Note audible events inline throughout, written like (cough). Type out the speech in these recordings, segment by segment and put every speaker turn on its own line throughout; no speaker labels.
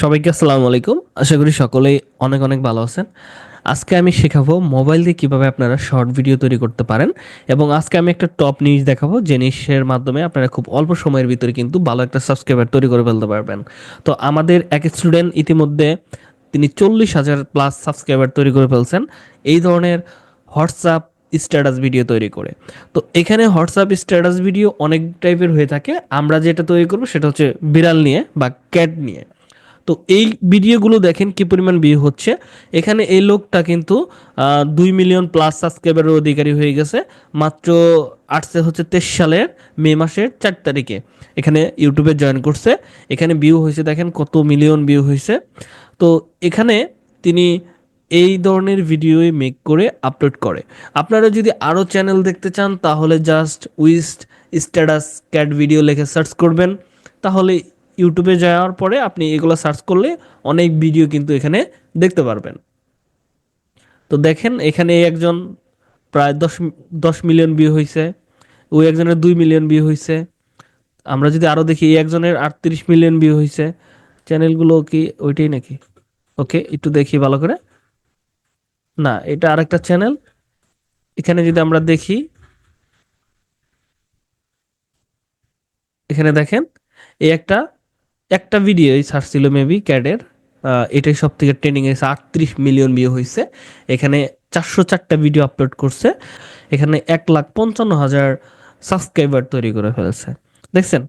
সবাইকে আসসালামু আলাইকুম। আশা করি সকলেই অনেক অনেক ভালো আছেন। আজকে আমি শেখাবো মোবাইল দিয়ে কীভাবে আপনারা শর্ট ভিডিও তৈরি করতে পারেন এবং আজকে আমি একটা টপ নিউজ দেখাবো, যে নিউজের মাধ্যমে আপনারা খুব অল্প সময়ের ভিতরে কিন্তু ভালো একটা সাবস্ক্রাইবার তৈরি করে ফেলতে পারবেন। তো আমাদের এক স্টুডেন্ট ইতিমধ্যে তিনি চল্লিশ হাজার প্লাস সাবস্ক্রাইবার তৈরি করে ফেলছেন এই ধরনের হোয়াটসঅ্যাপ স্ট্যাটাস ভিডিও তৈরি করে। তো এখানে হোয়াটসঅ্যাপ স্ট্যাটাস ভিডিও অনেক টাইপের হয়ে থাকে। আমরা যেটা তৈরি করব সেটা হচ্ছে বিড়াল নিয়ে বা ক্যাট নিয়ে। তো এই ভিডিওগুলো দেখেন কি পরিমাণ ভিউ হচ্ছে। এখানে এই লোকটা কিন্তু দুই মিলিয়ন প্লাস সাবস্ক্রাইবারের অধিকারী হয়ে গেছে। মাত্র আসছে হচ্ছে তেইশ সালের মে মাসের চার তারিখে এখানে ইউটিউবে জয়েন করছে। এখানে ভিউ হয়েছে, দেখেন কত মিলিয়ন ভিউ হয়েছে। তো এখানে তিনি এই ধরনের ভিডিওই মেক করে আপলোড করে। আপনারা যদি আরও চ্যানেল দেখতে চান, তাহলে জাস্ট উইস্ট স্ট্যাটাস ক্যাট ভিডিও লেখে সার্চ করবেন। তাহলে ইউটিউবে যাওয়ার পরে আপনি এগুলো সার্চ করলে অনেক ভিডিও কিন্তু এখানে দেখতে পারবেন। তো দেখেন, এখানে একজন প্রায় দশ দশ মিলিয়ন ভিউ হয়েছে ওই একজনের দুই মিলিয়ন ভিউ হয়েছে আমরা যদি আরও দেখি, এই একজনের আটত্রিশ মিলিয়ন ভিউ হয়েছে চ্যানেলগুলো কি ওইটাই নাকি? ওকে একটু দেখি ভালো করে। না, এটা আরেকটা চ্যানেল এখানে যদি আমরা দেখি, এখানে দেখেন, এই একটা একটা ভিডিও সার্চ ছিল মেবি ক্যাডের এটাই সব থেকে ট্রেনিং এসে আটত্রিশ মিলিয়ন ভিউ হয়েছে এখানে চারশো চারটা ভিডিও আপলোড করছে। এখানে এক লাখ পঞ্চান্ন হাজার সাবস্ক্রাইবার তৈরি করে ফেলেছে। দেখছেন?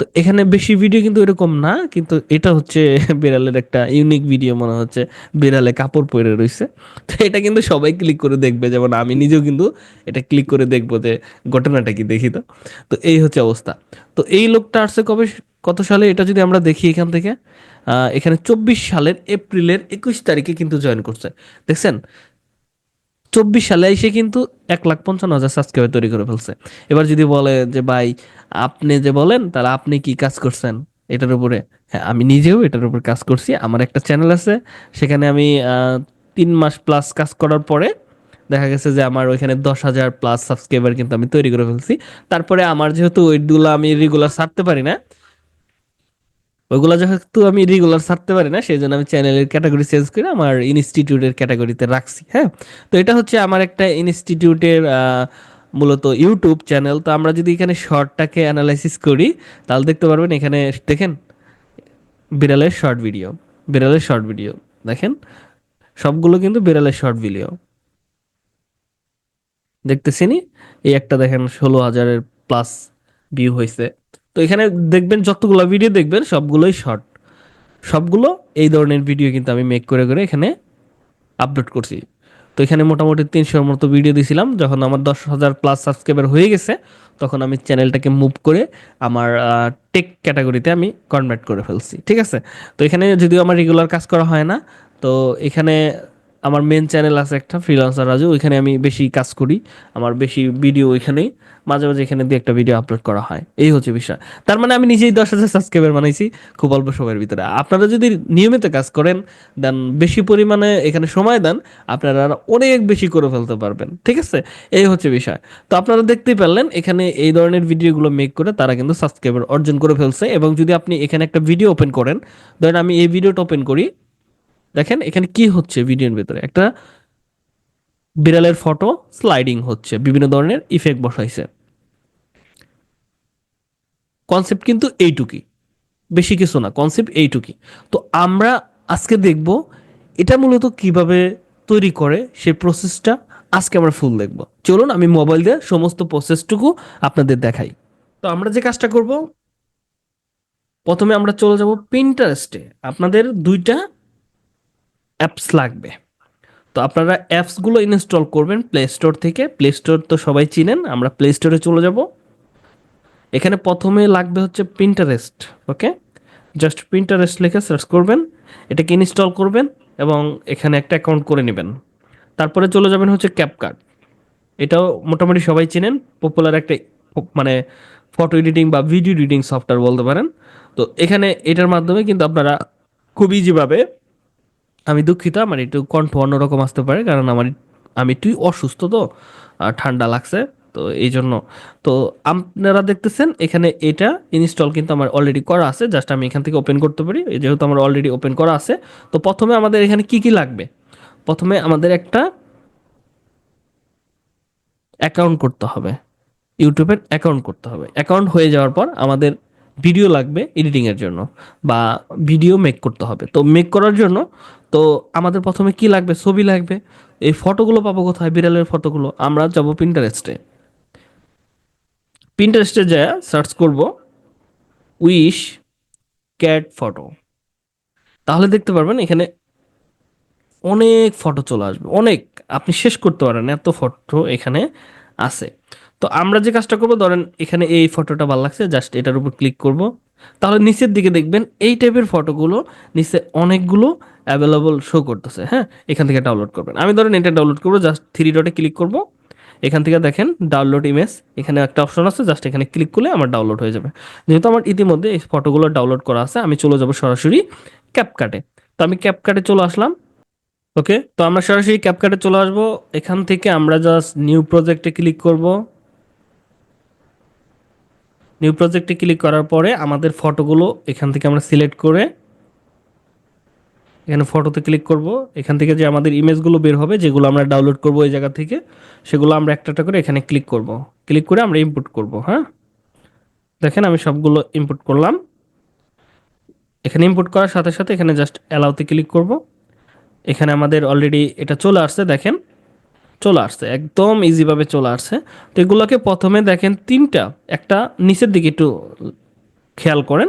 তো এখানে বেশি ভিডিও কিন্তু এরকম না, কিন্তু এটা হচ্ছে (laughs) বিড়ালের একটা ইউনিক ভিডিও মনে হচ্ছে। বিড়ালে কাপড় পরে রয়েছে তো এটা কিন্তু সবাই ক্লিক করে দেখবে। যেমন আমি নিজেও কিন্তু এটা ক্লিক করে দেখব যে ঘটনাটা কি দেখি তো। তো এই হচ্ছে অবস্থা। তো এই লোকটা আসছে কবে? কত সালে? এটা যদি আমরা দেখি এখান থেকে এখানে চব্বিশ সালের এপ্রিলের একুশ তারিখে কিন্তু জয়েন করছে। দেখছেন? চব্বিশ সালে এসে কিন্তু এক লাখ পঞ্চান্ন হাজার সাবস্ক্রাইবার তৈরি করে ফেলছে। এবার যদি বলে যে, ভাই, আপনি যে বলেন, তাহলে আপনি কি কাজ করছেন? এটার উপরে হ্যাঁ আমি নিজেও এটার উপর কাজ করছি। আমার একটা চ্যানেল আছে, সেখানে আমি তিন মাস প্লাস কাজ করার পরে দেখা গেছে যে, আমার ওইখানে দশ হাজার প্লাস সাবস্ক্রাইবার কিন্তু আমি তৈরি করে ফেলছি। তারপরে আমার যেহেতু ওইগুলো আমি রেগুলার ছাড়তে পারি না ওইগুলো যেহেতু আমি রেগুলার ছাড়তে পারি না সেই জন্য আমি চ্যানেলের ক্যাটাগরি চেঞ্জ করে আমার ইনস্টিটিউটের ক্যাটাগরিতে রাখছি হ্যাঁ? তো এটা হচ্ছে আমার একটা ইনস্টিটিউটের মূলত ইউটিউব চ্যানেল তো আমরা যদি এখানে শর্টটাকে অ্যানালাইসিস করি, তাহলে দেখতে পারবেন এখানে, দেখেন, বিড়ালের শর্ট ভিডিও বিড়ালের শর্ট ভিডিও দেখেন, সবগুলো কিন্তু বিড়ালের শর্ট ভিডিও দেখতেছিনি এই একটা দেখেন, ষোলো হাজারের প্লাস ভিউ হয়েছে তো এখানে দেখবেন যতগুলো ভিডিও দেখবেন, সবগুলোই শর্ট সবগুলো এই ধরনের ভিডিও কিন্তু আমি মেক করে করে এখানে আপলোড করছি। তো এখানে মোটামুটি তিনশোর মতো ভিডিও দিয়েছিলাম যখন আমার দশ হাজার প্লাস সাবস্ক্রাইবার হয়ে গেছে, তখন আমি চ্যানেলটাকে মুভ করে আমার টেক ক্যাটাগরিতে আমি কনভার্ট করে ফেলছি, ঠিক আছে? তো এখানে যদিও আমার রেগুলার কাজ করা হয় না, তো এখানে আমার মেন চ্যানেল আছে একটা ফ্রিলান্সার রাজু, ওইখানে আমি বেশি কাজ করি। আমার বেশি ভিডিও ওইখানেই, মাঝে মাঝে এখানে দিয়ে একটা ভিডিও আপলোড করা হয়। এই হচ্ছে বিষয়। তার মানে আমি নিজেই দশ হাজার সাবস্ক্রাইবার বানাইছি, খুব অল্প সময়ের ভিতরে। আপনারা যদি নিয়মিত কাজ করেন, দেন বেশি পরিমাণে এখানে সময় দেন, আপনারা অনেক বেশি করে ফেলতে পারবেন। ঠিক আছে? এই হচ্ছে বিষয়। তো আপনারা দেখতেই পারলেন, এখানে এই ধরনের ভিডিওগুলো মেক করে তারা কিন্তু সাবস্ক্রাইবার অর্জন করে ফেলছে। এবং যদি আপনি এখানে একটা ভিডিও ওপেন করেন, ধরেন আমি এই ভিডিওটা ওপেন করি দেখেন এখানে কি হচ্ছে ভিডিওর ভিতরে? একটা বিড়ালের ফটো স্লাইডিং হচ্ছে, বিভিন্ন ধরনের ইফেক্ট বসাইছে। কনসেপ্ট কিন্তু এইটুকুই। বেশি কিছু না কনসেপ্ট এইটুকুই। তো আমরা আজকে দেখব এটা মূলত কীভাবে তৈরি করে সেই প্রসেসটা আজকে আমরা ফুল দেখব। চলুন আমি মোবাইল দিয়ে সমস্ত প্রসেসটুকু আপনাদের দেখাই। তো আমরা যে কাজটা করব, প্রথমে আমরা চলে যাব প্রিন্টারেস্টে আপনাদের দুইটা অ্যাপস লাগবে। তো আপনারা অ্যাপসগুলো ইনস্টল করবেন প্লে স্টোর থেকে। প্লে স্টোর তো সবাই চিনেন, আমরা প্লে স্টোরে চলে যাব। এখানে প্রথমে লাগবে হচ্ছে প্রিন্টারেস্ট ওকে জাস্ট প্রিন্টারেস্ট লিখে সার্চ করবেন, এটাকে ইনস্টল করবেন এবং এখানে একটা অ্যাকাউন্ট করে নেবেন। তারপরে চলে যাবেন হচ্ছে ক্যাপকার্ট এটাও মোটামুটি সবাই চিনেন পপুলার একটা মানে ফটো এডিটিং বা ভিডিও এডিটিং সফটওয়্যার বলতে পারেন। তো এখানে এটার মাধ্যমে কিন্তু আপনারা খুব ইজিভাবে আমি দুঃখিত, আমার একটু কণ্ঠ অন্যরকম আসতে পারে, কারণ আমার আমি একটু অসুস্থ তো ঠান্ডা লাগছে, তো এই জন্য। তো আপনারা দেখতেছেন, এখানে এটা ইনস্টল কিন্তু আমার অলরেডি করা আছে জাস্ট আমি এখান থেকে ওপেন করতে পারি যেহেতু আমার অলরেডি ওপেন করা আছে। তো প্রথমে আমাদের এখানে কি কি লাগবে? প্রথমে আমাদের একটা অ্যাকাউন্ট করতে হবে, ইউটিউবের অ্যাকাউন্ট করতে হবে। অ্যাকাউন্ট হয়ে যাওয়ার পর আমাদের ভিডিও লাগবে এডিটিংয়ের জন্য বা ভিডিও মেক করতে হবে। তো মেক করার জন্য তো আমাদের প্রথমে কি লাগবে? ছবি লাগবে। এই ফটোগুলো পাবো কোথায়? বিড়ালের ফটোগুলো আমরা যাব পিন্টারেস্টে পিন্টারেস্টে যা সার্চ করব উইশ ক্যাট ফটো তাহলে দেখতে পারবেন এখানে অনেক ফটো চলে আসবে। অনেক। আপনি শেষ করতে পারেন, এত ফটো এখানে আছে। তো আমরা যে কাজটা করব, ধরেন এখানে এই ফটোটা ভালো লাগছে জাস্ট এটার উপর ক্লিক করব। তাহলে নিচের দিকে দেখবেন এই টাইপের ফটোগুলো নিচে অনেকগুলো অ্যাভেলেবল শো করতেছে হ্যাঁ? এখান থেকে ডাউনলোড করবেন। আমি ধরেন এটা ডাউনলোড করব জাস্ট থ্রি ডটে ক্লিক করব। এখান থেকে দেখেন ডাউনলোড ইমেজ এখানে একটা অপশন আছে জাস্ট এখানে ক্লিক করলে আমার ডাউনলোড হয়ে যাবে। যেহেতু আমার ইতিমধ্যে এই ফটোগুলো ডাউনলোড করা আছে, আমি চলে যাব সরাসরি ক্যাপকাটে তো আমি ক্যাপকাটে চলে আসলাম। ওকে তো আমরা সরাসরি ক্যাপকাটে চলে আসব। এখান থেকে আমরা জাস্ট নিউ প্রজেক্টে ক্লিক করব। নিউ প্রজেক্টে ক্লিক করার পরে আমাদের ফটোগুলো এখান থেকে আমরা সিলেক্ট করে এখানে ফটোতে ক্লিক করব। এখান থেকে যে আমাদের ইমেজগুলো বের হবে, যেগুলো আমরা ডাউনলোড করব এই জায়গা থেকে, সেগুলো আমরা একটা একটা করে এখানে ক্লিক করব। ক্লিক করে আমরা ইনপুট করব হ্যাঁ? দেখেন আমি সবগুলো ইনপুট করলাম। এখানে ইনপুট করার সাথে সাথে এখানে জাস্ট অ্যালাউতে ক্লিক করব। এখানে আমাদের অলরেডি এটা চলে আসছে, দেখেন। চলে আসছে, একদম ইজিভাবে চলে আসছে। তো এগুলোকে প্রথমে দেখেন তিনটা, একটা নিচের দিকে একটু খেয়াল করেন,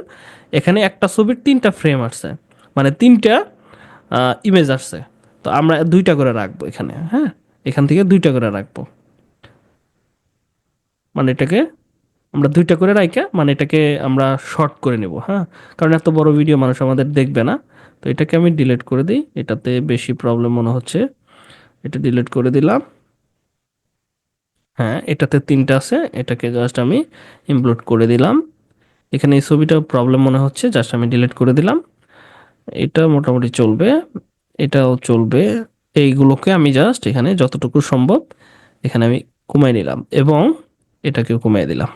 এখানে একটা ছবির তিনটা ফ্রেম আসছে মানে তিনটা ইমেজ আসছে। তো আমরা দুইটা করে রাখব এখানে হ্যাঁ? এখান থেকে দুইটা করে রাখব। মানে এটাকে আমরা দুইটা করে রাইকা মানে এটাকে আমরা শর্ট করে নেব হ্যাঁ? কারণ এত বড় ভিডিও মানুষ আমাদের দেখবে না। তো এটাকে আমি ডিলিট করে দিই, এটাতে বেশি প্রবলেম মনে হচ্ছে। এটা ডিলিট করে দিলাম। হ্যাঁ এটাতে তিনটা আছে, এটাকে জাস্ট আমি ইমপ্লোড করে দিলাম। এখানে এই ছবিটা প্রবলেম মনে হচ্ছে জাস্ট আমি ডিলিট করে দিলাম। এটা মোটামুটি চলবে, এটাও চলবে। এইগুলোকে আমি জাস্ট এখানে যতটুকু সম্ভব এখানে আমি কমাই নিলাম এবং এটাকেও কমাই দিলাম।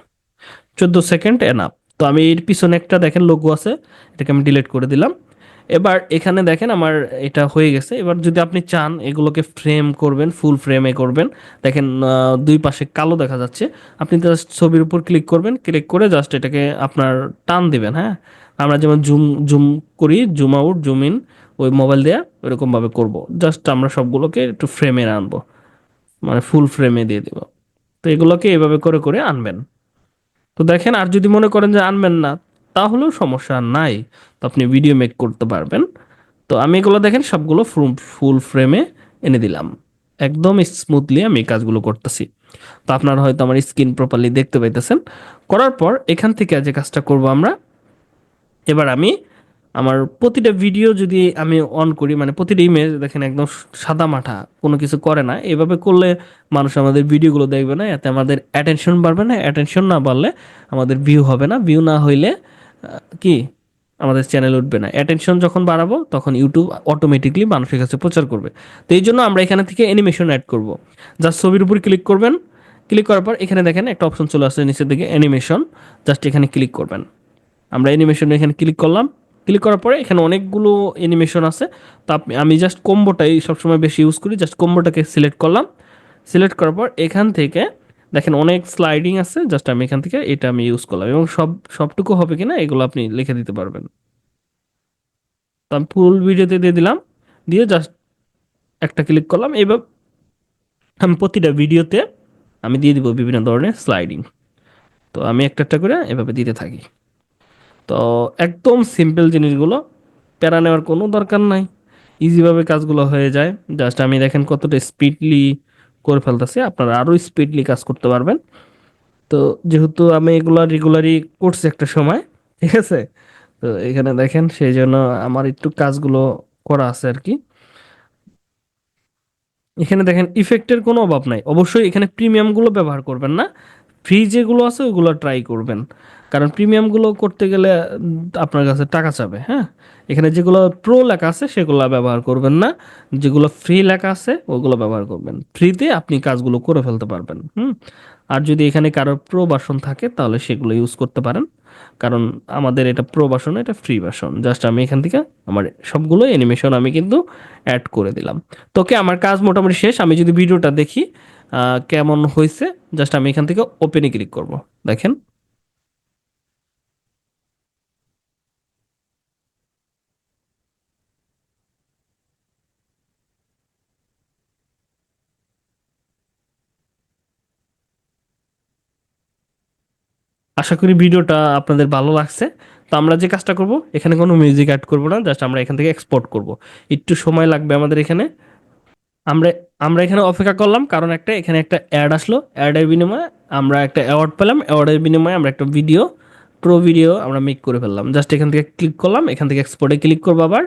চোদ্দ সেকেন্ড এনাপ তো আমি এর পিছনে একটা দেখেন লোগো আছে, এটাকে আমি ডিলিট করে দিলাম। এবার এখানে দেখেন আমার এটা হয়ে গেছে। এবার যদি আপনি চান এগুলোকে ফ্রেম করবেন ফুল ফ্রেমে করবেন, দেখেন দুই পাশে কালো দেখা যাচ্ছে। আপনি জাস্ট ছবির উপর ক্লিক করবেন ক্লিক করে জাস্ট এটাকে আপনার টান দিবেন হ্যাঁ? আমরা যেমন জুম জুম করি জুম আউট জুম ইন ওই মোবাইল দেওয়া ওইরকমভাবে করব। জাস্ট আমরা সবগুলোকে একটু ফ্রেমে আনব। মানে ফুল ফ্রেমে দিয়ে দিব। তো এগুলোকে এভাবে করে করে আনবেন। তো দেখেন, আর যদি মনে করেন যে আনবেন না তাহলেও সমস্যা নাই। তো আপনি ভিডিও মেক করতে পারবেন। তো আমি এগুলো দেখেন, সবগুলো ফুল ফ্রেমে এনে দিলাম। একদম স্মুথলি আমি কাজগুলো করতেছি। তো আপনারা হয়তো আমার স্ক্রিন প্রপারলি দেখতে পাইতেছেন। করার পর এখান থেকে যে কাজটা করব আমরা, এবার আমি আমার প্রতিটা ভিডিও যদি আমি অন করি মানে প্রতিটা ইমেজ দেখেন একদম সাদা মাঠা, কোনো কিছু করে না। এভাবে করলে মানুষ আমাদের ভিডিওগুলো দেখবে না, এতে আমাদের অ্যাটেনশন বাড়বে না। অ্যাটেনশন না বাড়লে আমাদের ভিউ হবে না। ভিউ না হইলে কি? আমাদের চ্যানেল উঠবে না। অ্যাটেনশন যখন বাড়াবো, তখন ইউটিউব অটোমেটিকলি মানুষের কাছে প্রচার করবে। তো এই জন্য আমরা এখানে থেকে অ্যানিমেশন অ্যাড করব। জাস্ট ছবির উপর ক্লিক করবেন। ক্লিক করার পর এখানে দেখেন একটা অপশন চলে আসছে নিচের দিকে অ্যানিমেশন জাস্ট এখানে ক্লিক করবেন। আমরা অ্যানিমেশন এখানে ক্লিক করলাম। ক্লিক করার পরে এখানে অনেকগুলো অ্যানিমেশন আছে। তো আমি জাস্ট কম্বোটাই সবসময় বেশি ইউজ করি। জাস্ট কম্বোটাকে সিলেক্ট করলাম। সিলেক্ট করার পর এখান থেকে দেখেন, অনেক স্লাইডিং আছে জাস্ট আমি এখান থেকে এটা আমি ইউজ করলাম এবং সব, সবটুকু হবে কিনা এগুলো আপনি লিখে দিতে পারবেন। তো আমি ফুল ভিডিওতে দিয়ে দিলাম, দিয়ে জাস্ট একটা ক্লিক করলাম, এবার আমি প্রতিটা ভিডিওতে আমি দিয়ে দিব বিভিন্ন ধরনের স্লাইডিং তো আমি একটা একটা করে এভাবে দিতে থাকি। তো একদম সিম্পল জিনিসগুলো, প্যারা নেওয়ার কোনো দরকার নাই। ইজিভাবে কাজগুলো হয়ে যায়। জাস্ট আমি দেখেন কতটা স্পিডলি করে ফেলতেছি, আপনারা আরও স্পিডলি কাজ করতে পারবেন। তো যেহেতু আমি এগুলো রেগুলারই করছি একটা সময়, ঠিক আছে? তো এখানে দেখেন, সেই জন্য আমার একটু কাজগুলো করা আছে আর কি। এখানে দেখেন ইফেক্টের কোনো অভাব নাই। অবশ্যই এখানে প্রিমিয়ামগুলো ব্যবহার করবেন না। ফ্রি যেগুলো আছে, ওগুলো ট্রাই করবেন। কারণ প্রিমিয়ামগুলো করতে গেলে আপনার কাছে টাকা চাবে হ্যাঁ? এখানে যেগুলো প্রো লেখা আছে, সেগুলো ব্যবহার করবেন না। যেগুলো ফ্রি লেখা আছে, ওগুলো ব্যবহার করবেন। ফ্রিতে আপনি কাজগুলো করে ফেলতে পারবেন, হুম? আর যদি এখানে কারও প্রো বাসন থাকে, তাহলে সেগুলো ইউজ করতে পারেন। কারণ আমাদের এটা প্রো বাসন এটা ফ্রি বাসন জাস্ট আমি এখান থেকে আমার সবগুলো অ্যানিমেশন আমি কিন্তু অ্যাড করে দিলাম। তোকে আমার কাজ মোটামুটি শেষ। আমি যদি ভিডিওটা দেখি কেমন হয়েছে জাস্ট আমি এখান থেকে ওপেনে ক্লিক করব। দেখেন। আশা করি ভিডিওটা আপনাদের ভালো লাগছে। তো আমরা যে কাজটা করব, এখানে কোনো মিউজিক অ্যাড করব না জাস্ট আমরা এখান থেকে এক্সপোর্ট করব। একটু সময় লাগবে আমাদের এখানে। আমরা আমরা এখানে অপেক্ষা করলাম, কারণ একটা, এখানে একটা অ্যাড আসলো। অ্যাডের বিনিময়ে আমরা একটা অ্যাওয়ার্ড পেলাম। অ্যাওয়ার্ডের বিনিময়ে আমরা একটা ভিডিও প্রো ভিডিও আমরা মেক করে ফেললাম। জাস্ট এখান থেকে ক্লিক করলাম, এখান থেকে এক্সপোর্টে ক্লিক করব আবার।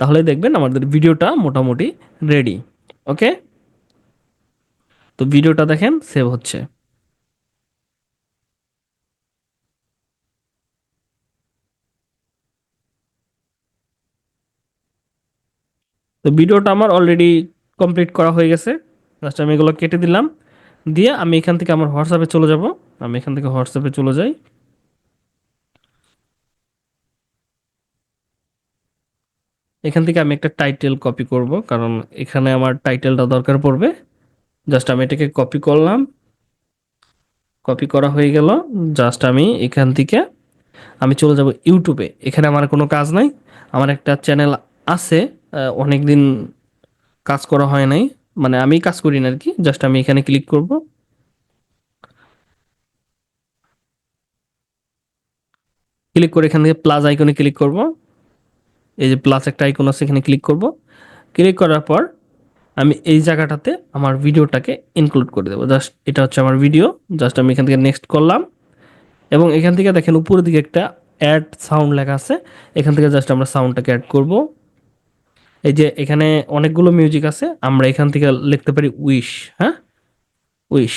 তাহলে দেখবেন আমাদের ভিডিওটা মোটামুটি রেডি ওকে তো ভিডিওটা দেখেন সেভ হচ্ছে। তো ভিডিওটা আমার অলরেডি কমপ্লিট করা হয়ে গেছে। জাস্ট আমি এগুলো কেটে দিলাম। দিয়ে আমি এখান থেকে আমার হোয়াটসঅ্যাপে চলে যাব। আমি এখান থেকে হোয়াটসঅ্যাপে চলে যাই। এখান থেকে আমি একটা টাইটেল কপি করব, কারণ এখানে আমার টাইটেলটা দরকার পড়বে। জাস্ট আমি এটাকে কপি করলাম। কপি করা হয়ে গেল। জাস্ট আমি এখান থেকে আমি চলে যাব ইউটিউবে এখানে আমার কোনো কাজ নাই। আমার একটা চ্যানেল আছে। অনেক দিন কাজ করা হয় নাই। মানে আমি কাজ করি না আর কি জাস্ট আমি এখানে ক্লিক করব। ক্লিক করে এখান থেকে প্লাস আইকনে ক্লিক করব। এই যে প্লাস একটা আইকন আছে, এখানে ক্লিক করব। ক্লিক করার পর আমি এই জায়গাটাতে আমার ভিডিওটাকে ইনক্লুড করে দেবো। জাস্ট এটা হচ্ছে আমার ভিডিও জাস্ট আমি এখান থেকে নেক্সট করলাম। এবং এখান থেকে দেখেন উপরের দিকে একটা অ্যাড সাউন্ড লেখা আছে। এখান থেকে জাস্ট আমরা সাউন্ডটাকে অ্যাড করব। এই যে এখানে অনেকগুলো মিউজিক আছে, আমরা এখান থেকে লিখতে পারি উইশ হ্যাঁ? উইশ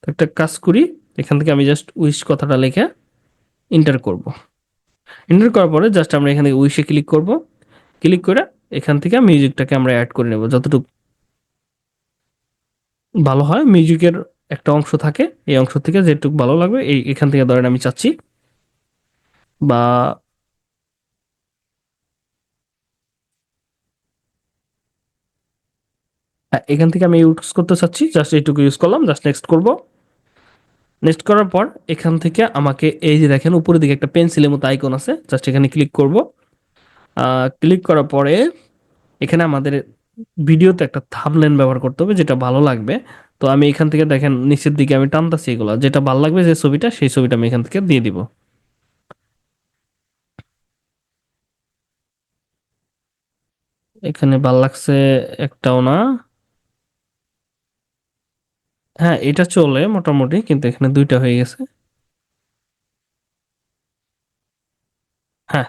তো একটা কাজ করি, এখান থেকে আমি জাস্ট উইশ কথাটা লিখে ইন্টার করব। ইন্টার করার পরে জাস্ট আমরা এখান থেকে উইশে ক্লিক করব। ক্লিক করে এখান থেকে মিউজিকটাকে আমরা অ্যাড করে নেব, যতটুকু ভালো হয়। মিউজিকের একটা অংশ থাকে, এই অংশ থেকে যেটুকু ভালো লাগবে, এই এখান থেকে ধরেন আমি চাচ্ছি বা এখান থেকে আমি ইউজ করতে চাচ্ছি জাস্ট এইটুকু ইউজ করলাম জাস্ট নেক্সট করব। নেক্সট করার পর এখান থেকে আমাকে এই যে দেখেন, উপরের দিকে একটা পেন্সিলের মতো আইকন আছে জাস্ট এখানে ক্লিক করব। ক্লিক করার পরে এখানে আমাদের ভিডিওতে একটা থামলেন ব্যবহার করতে হবে, যেটা ভালো লাগবে। তো আমি এখান থেকে দেখেন, নিচের দিকে আমি টানতাছি এগুলো। যেটা ভালো লাগবে যে ছবিটা, সেই ছবিটা আমি এখান থেকে দিয়ে দিব। এখানে ভালো লাগছে একটাও না। হ্যাঁ এটা চলে মোটামুটি, কিন্তু এখানে দুইটা হয়ে গেছে। হ্যাঁ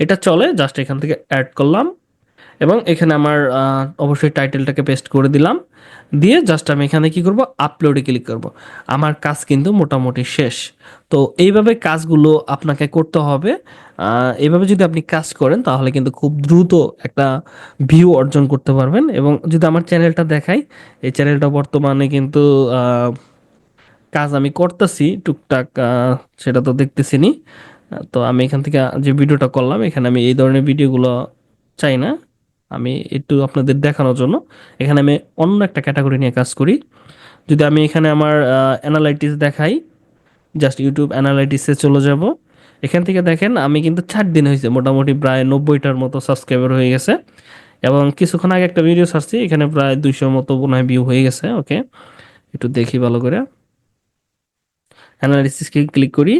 এটা চলে, জাস্ট এখান থেকে অ্যাড করলাম। এবং এখানে আমার অবশ্যই টাইটেলটাকে পেস্ট করে দিলাম। দিয়ে জাস্ট আমি এখানে কি করব? আপলোডে ক্লিক করব। আমার কাজ কিন্তু মোটামুটি শেষ। তো এইভাবে কাজগুলো আপনাকে করতে হবে। আহ, এইভাবে যদি আপনি কাজ করেন তাহলে কিন্তু খুব দ্রুত একটা ভিউ অর্জন করতে পারবেন। এবং যদি আমার চ্যানেলটা দেখাই এই চ্যানেলটা বর্তমানে কিন্তু কাজ আমি করতেছি টুকটাক সেটা তো দেখতেছি নি তো আমি এখান থেকে যে ভিডিওটা করলাম এখানে আমি এই ধরনের ভিডিওগুলো চাই না। আমি একটু আপনাদের দেখানোর জন্য। এখানে আমি অন্য একটা ক্যাটাগরি নিয়ে কাজ করি। যদি আমি এখানে আমার অ্যানালাইটিস দেখাই জাস্ট ইউটিউব অ্যানালাইটিসে চলে যাব। এখান থেকে দেখেন, আমি কিন্তু চার দিন হয়েছে, মোটামুটি প্রায় নব্বইটার মতো সাবস্ক্রাইবার হয়ে গেছে। এবং কিছুক্ষণ আগে একটা ভিডিও ছাড়ছি, এখানে প্রায় দুইশোর মতো মনে ভিউ হয়ে গেছে ওকে একটু দেখি ভালো করে। অ্যানালাইসিসকে ক্লিক করি।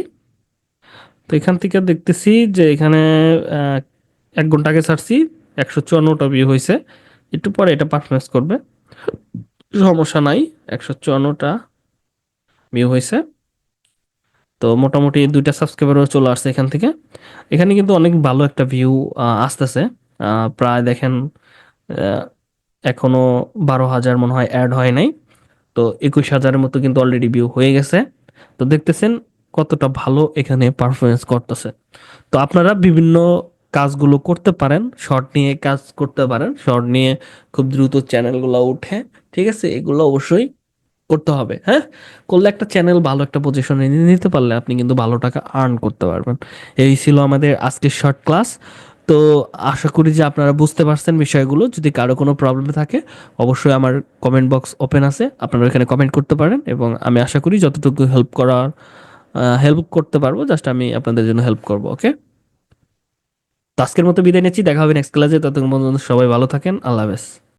তো এখান থেকে দেখতেছি যে এখানে এক ঘণ্টা আগে ছাড়ছি একশো চুয়ান্নটা ভিউ হয়েছে। একটু পরে এটা পারফরমেন্স করবে। সমস্যা নাই, একশো চুয়ান্নটা ভিউ হয়েছে। তো মোটামুটি দুইটা সাবস্ক্রাইবারও চলে আসছে এখান থেকে। এখানে কিন্তু অনেক ভালো একটা ভিউ আসতেছে। প্রায় দেখেন এখনও বারো হাজার মনে হয় অ্যাড হয় নাই। তো একুশ হাজারের মতো কিন্তু অলরেডি ভিউ হয়ে গেছে। তো দেখতেছেন কতটা ভালো এখানে পারফরমেন্স করতেছে। তো আপনারা বিভিন্ন কাজগুলো করতে পারেন শর্ট নিয়ে কাজ করতে পারেন শর্ট নিয়ে খুব দ্রুত চ্যানেলগুলো উঠে ঠিক আছে? এগুলো অবশ্যই করতে হবে হ্যাঁ? করলে একটা চ্যানেল ভালো একটা পজিশনে নিতে পারলে আপনি কিন্তু ভালো টাকা আর্ন করতে পারবেন। এই ছিল আমাদের আজকের শর্ট ক্লাস তো আশা করি যে আপনারা বুঝতে পারছেন বিষয়গুলো। যদি কারও কোনো প্রবলেম থাকে, অবশ্যই আমার কমেন্ট বক্স ওপেন আছে। আপনারা এখানে কমেন্ট করতে পারেন এবং আমি আশা করি যতটুকু হেল্প করার হেল্প করতে পারব জাস্ট আমি আপনাদের জন্য হেল্প করব ওকে আজকের মতো বিদায় নিচ্ছি, দেখা হবে নেক্সট ক্লাসে ততক্ষণ পর্যন্ত সবাই ভালো থাকেন। আল্লাহ হাফেজ।